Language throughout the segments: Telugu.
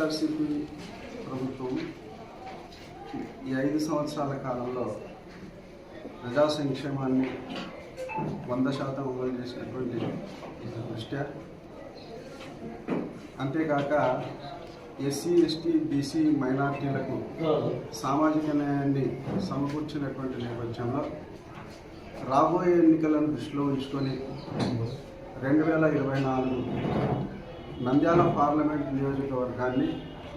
వైఎస్ఆర్సీపీ ప్రభుత్వం ఈ ఐదు సంవత్సరాల కాలంలో ప్రజా సంక్షేమాన్ని వంద శాతం అమలు చేసినటువంటి దృష్ట్యా. అంతేకాక ఎస్సీ ఎస్టీ బీసీ మైనార్టీలకు సామాజిక న్యాయాన్ని సమకూర్చినటువంటి నేపథ్యంలో రాబోయే ఎన్నికలను దృష్టిలో ఉంచుకొని రెండు వేల ఇరవై నాలుగు నంద్యాల పార్లమెంట్ నియోజకవర్గాన్ని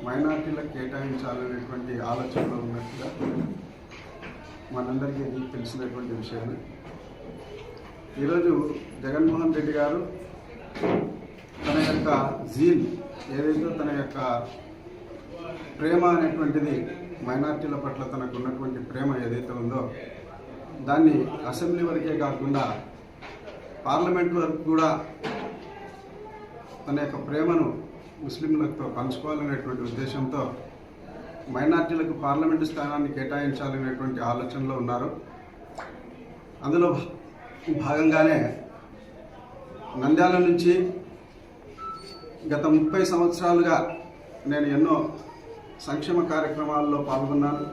మైనార్టీలకు కేటాయించాలనేటువంటి ఆలోచనలో ఉన్నట్టుగా మనందరికీ ఇది తెలిసినటువంటి విషయమే. ఈరోజు జగన్మోహన్ రెడ్డి గారు తన యొక్క జీల్ ఏదైతే తన యొక్క ప్రేమ అనేటువంటిది మైనార్టీల పట్ల తనకు ఉన్నటువంటి ప్రేమ ఏదైతే ఉందో దాన్ని అసెంబ్లీ వరకే కాకుండా పార్లమెంట్ వరకు కూడా తన యొక్క ప్రేమను ముస్లింలతో పంచుకోవాలనేటువంటి ఉద్దేశంతో మైనార్టీలకు పార్లమెంటు స్థానాన్ని కేటాయించాలనేటువంటి ఆలోచనలో ఉన్నారు. అందులో భాగంగానే నంద్యాల నుంచి గత ముప్పై సంవత్సరాలుగా నేను ఎన్నో సంక్షేమ కార్యక్రమాల్లో పాల్గొన్నాను.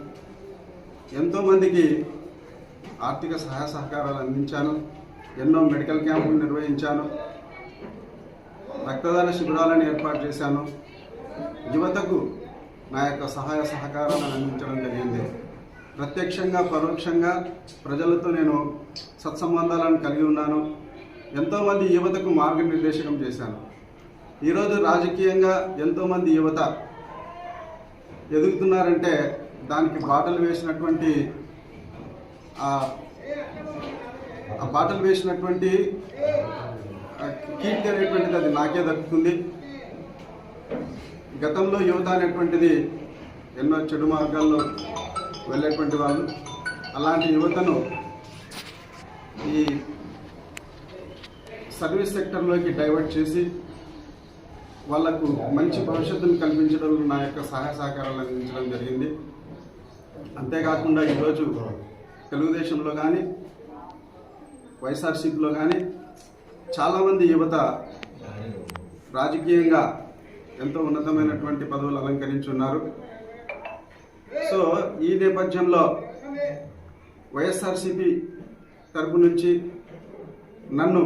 ఎంతోమందికి ఆర్థిక సహాయ సహకారాలు అందించాను. ఎన్నో మెడికల్ క్యాంపులు నిర్వహించాను. రక్తదాన శిబిరాలను ఏర్పాటు చేశాను. యువతకు నా యొక్క సహాయ సహకారాలను అందించడం జరిగింది. ప్రత్యక్షంగా పరోక్షంగా ప్రజలతో నేను సత్సంబంధాలను కలిగి ఉన్నాను. ఎంతోమంది యువతకు మార్గనిర్దేశకం చేశాను. ఈరోజు రాజకీయంగా ఎంతోమంది యువత ఎదుగుతున్నారంటే దానికి బాటలు వేసినటువంటి ఆ బాటలు వేసినటువంటి కీర్తి అనేటువంటిది అది నాకే దక్కుతుంది. గతంలో యువత అనేటువంటిది ఎన్నో చెడు మార్గాల్లో వెళ్ళేటువంటి వాళ్ళు. అలాంటి యువతను ఈ సర్వీస్ సెక్టర్లోకి డైవర్ట్ చేసి వాళ్ళకు మంచి భవిష్యత్తును కల్పించడం నా యొక్క సహాయ సహకారాలు అందించడం జరిగింది. అంతేకాకుండా ఈరోజు తెలుగుదేశంలో కానీ వైఎస్ఆర్సీపీలో కానీ చాలామంది యువత రాజకీయంగా ఎంతో ఉన్నతమైనటువంటి పదవులు అలంకరించున్నారు. సో ఈ నేపథ్యంలో వైఎస్ఆర్సీపీ తరపు నుంచి నన్ను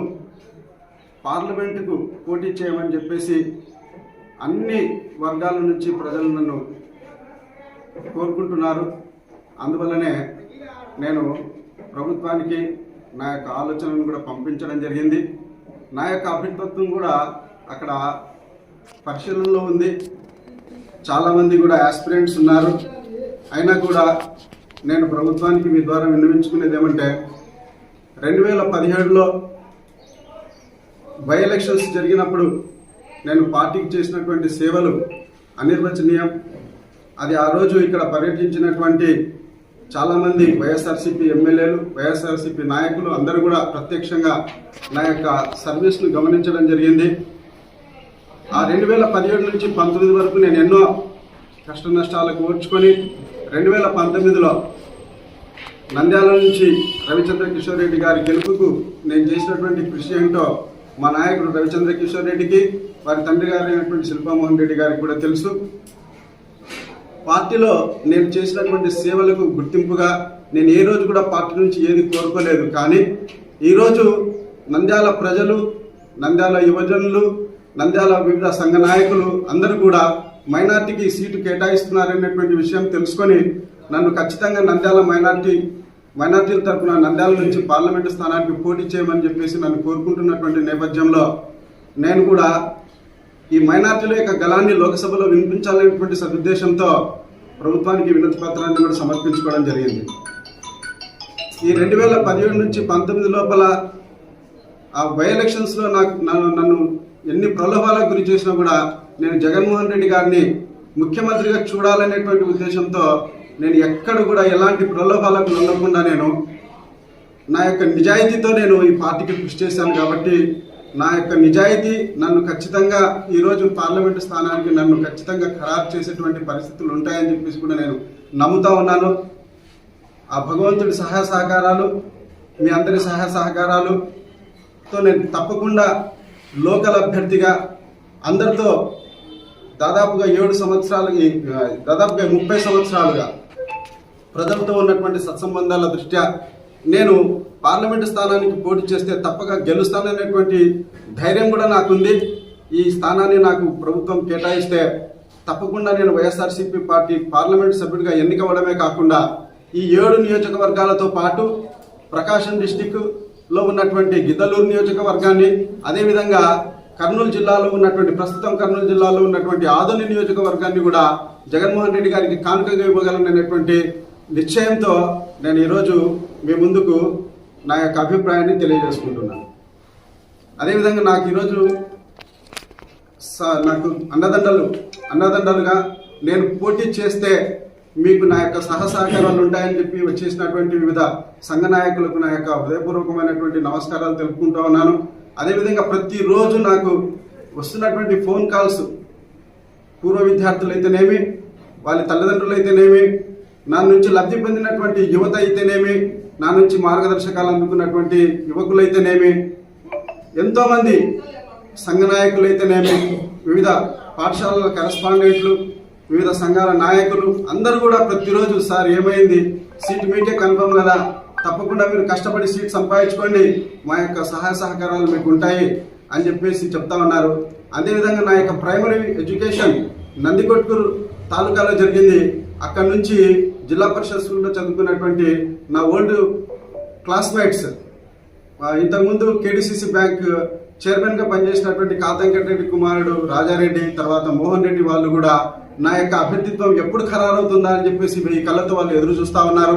పార్లమెంటుకు పోటీ చేయమని చెప్పేసి అన్ని వర్గాల నుంచి ప్రజలు నన్ను కోరుకుంటున్నారు. అందువల్లనే నేను ప్రభుత్వానికి నా యొక్క ఆలోచనను కూడా పంపించడం జరిగింది. నా యొక్క అభితత్వం కూడా అక్కడ పరిశీలనలో ఉంది. చాలామంది కూడా యాస్పిరెంట్స్ ఉన్నారు. అయినా కూడా నేను ప్రభుత్వానికి మీ ద్వారా విన్నవించుకునేది ఏమంటే రెండు వేల పదిహేడులో బై ఎలక్షన్స్ జరిగినప్పుడు నేను పార్టీకి చేసినటువంటి సేవలు అనిర్వచనీయం. అది ఆ రోజు ఇక్కడ పర్యటించినటువంటి చాలామంది వైఎస్ఆర్సీపీ ఎమ్మెల్యేలు వైఎస్ఆర్సీపీ నాయకులు అందరూ కూడా ప్రత్యక్షంగా నా యొక్క సర్వీస్ను గమనించడం జరిగింది. ఆ రెండు వేల పదిహేడు నుంచి పంతొమ్మిది వరకు నేను ఎన్నో కష్ట నష్టాలకు ఓర్చుకొని రెండు వేల పంతొమ్మిదిలో నంద్యాల నుంచి రవిచంద్ర కిషోర్ రెడ్డి గారి గెలుపుకు నేను చేసినటువంటి కృషి ఏంటో మా నాయకుడు రవిచంద్ర కిషోర్ రెడ్డికి వారి తండ్రి గారు అయినటువంటి శిల్పామోహన్ రెడ్డి గారికి కూడా తెలుసు. పార్టీలో నేను చేసినటువంటి సేవలకు గుర్తింపుగా నేను ఏ రోజు కూడా పార్టీ నుంచి ఏది కోరుకోలేదు. కానీ ఈరోజు నంద్యాల ప్రజలు నంద్యాల యువజనులు నంద్యాల వివిధ సంఘ నాయకులు అందరూ కూడా మైనార్టీకి సీటు కేటాయిస్తున్నారనేటువంటి విషయం తెలుసుకొని నన్ను ఖచ్చితంగా నంద్యాల మైనార్టీ మైనార్టీల తరఫున నంద్యాల నుంచి పార్లమెంటు స్థానానికి పోటీ చేయమని చెప్పేసి నన్ను కోరుకుంటున్నటువంటి నేపథ్యంలో నేను కూడా ఈ మైనార్టీల యొక్క గలాన్ని లోక్సభలో వినిపించాలనేటువంటి సదుద్దేశంతో ప్రభుత్వానికి వినతి పత్రాన్ని కూడా సమర్పించుకోవడం జరిగింది. ఈ రెండు వేల పదిహేడు నుంచి పంతొమ్మిది లోపల ఆ బై ఎలక్షన్స్లో నాకు నన్ను నన్ను ఎన్ని ప్రలోభాలకు గురి చేసినా కూడా నేను జగన్మోహన్ రెడ్డి గారిని ముఖ్యమంత్రిగా చూడాలనేటువంటి ఉద్దేశంతో నేను ఎక్కడ కూడా ఎలాంటి ప్రలోభాలకు లొంగకుండా నేను నా యొక్క నిజాయితీతో నేను ఈ పార్టీకి కృషి చేశాను కాబట్టి నా యొక్క నిజాయితీ నన్ను ఖచ్చితంగా ఈరోజు పార్లమెంటు స్థానానికి నన్ను ఖచ్చితంగా ఖరారు చేసేటువంటి పరిస్థితులు ఉంటాయని చెప్పేసి కూడా నేను నమ్ముతా ఉన్నాను. ఆ భగవంతుడి సహాయ సహకారాలు మీ అందరి సహాయ సహకారాలుతో నేను తప్పకుండా లోకల్ అభ్యర్థిగా అందరితో దాదాపుగా ఏడు సంవత్సరాలు దాదాపుగా ముప్పై సంవత్సరాలుగా ప్రజలతో ఉన్నటువంటి సత్సంబంధాల దృష్ట్యా నేను పార్లమెంటు స్థానానికి పోటీ చేస్తే తప్పక గెలుస్తాననేటువంటి ధైర్యం కూడా నాకుంది. ఈ స్థానాన్ని నాకు ప్రభుత్వం కేటాయిస్తే తప్పకుండా నేను వైఎస్ఆర్సీపీ పార్టీ పార్లమెంట్ సభ్యుడిగా ఎన్నికవడమే కాకుండా ఈ ఏడు నియోజకవర్గాలతో పాటు ప్రకాశం డిస్టిక్లో ఉన్నటువంటి గిద్దలూరు నియోజకవర్గాన్ని అదేవిధంగా కర్నూలు జిల్లాలో ఉన్నటువంటి ప్రస్తుతం కర్నూలు జిల్లాలో ఉన్నటువంటి ఆదోని నియోజకవర్గాన్ని కూడా జగన్మోహన్ రెడ్డి గారికి కానుకగా ఇవ్వగలననేటువంటి నిశ్చయంతో నేను ఈరోజు మీ ముందుకు నా యొక్క అభిప్రాయాన్ని తెలియజేసుకుంటున్నాను. అదేవిధంగా నాకు ఈరోజు నాకు అన్నదండలు అన్నదండలుగా నేను పోటీ చేస్తే మీకు నా యొక్క సహసహకారాలు ఉంటాయని చెప్పి వచ్చేసినటువంటి వివిధ సంఘ నాయకులకు నా యొక్క హృదయపూర్వకమైనటువంటి నమస్కారాలు తెలుపుకుంటూ ఉన్నాను. అదేవిధంగా ప్రతిరోజు నాకు వస్తున్నటువంటి ఫోన్ కాల్స్ పూర్వ విద్యార్థులు అయితేనేమి వాళ్ళ తల్లిదండ్రులు అయితేనేమి నా నుంచి లబ్ధి పొందినటువంటి యువత అయితేనేమి నా నుంచి మార్గదర్శకాలు అందుకున్నటువంటి యువకులైతేనేమి అయితేనేమి ఎంతో మంది సంఘ నాయకులు అయితేనేమి వివిధ పాఠశాలల కరెస్పాండెంట్లు వివిధ సంఘాల నాయకులు అందరూ కూడా ప్రతిరోజు సార్ ఏమైంది? సీట్ మీకే కన్ఫర్మ్ కదా? తప్పకుండా మీరు కష్టపడి సీట్ సంపాదించుకోండి. మా యొక్క సహాయ సహకారాలు మీకు ఉంటాయి అని చెప్పేసి చెప్తా ఉన్నారు. అదేవిధంగా నా యొక్క ప్రైమరీ ఎడ్యుకేషన్ నందికొట్కూరు తాలూకాలో జరిగింది. అక్కడ నుంచి జిల్లా పరిషత్ స్కూల్లో చదువుకున్నటువంటి నా ఓల్డ్ క్లాస్మేట్స్ ఇంతకుముందు కేడిసిసి బ్యాంక్ చైర్మన్గా పనిచేసినటువంటి కాతంకరెడ్డి కుమారుడు రాజారెడ్డి తర్వాత మోహన్ రెడ్డి వాళ్ళు కూడా నా యొక్క అభ్యర్థిత్వం ఎప్పుడు ఖరారవుతుందా అని చెప్పేసి మీ కళ్ళతో వాళ్ళు ఎదురు చూస్తా ఉన్నారు.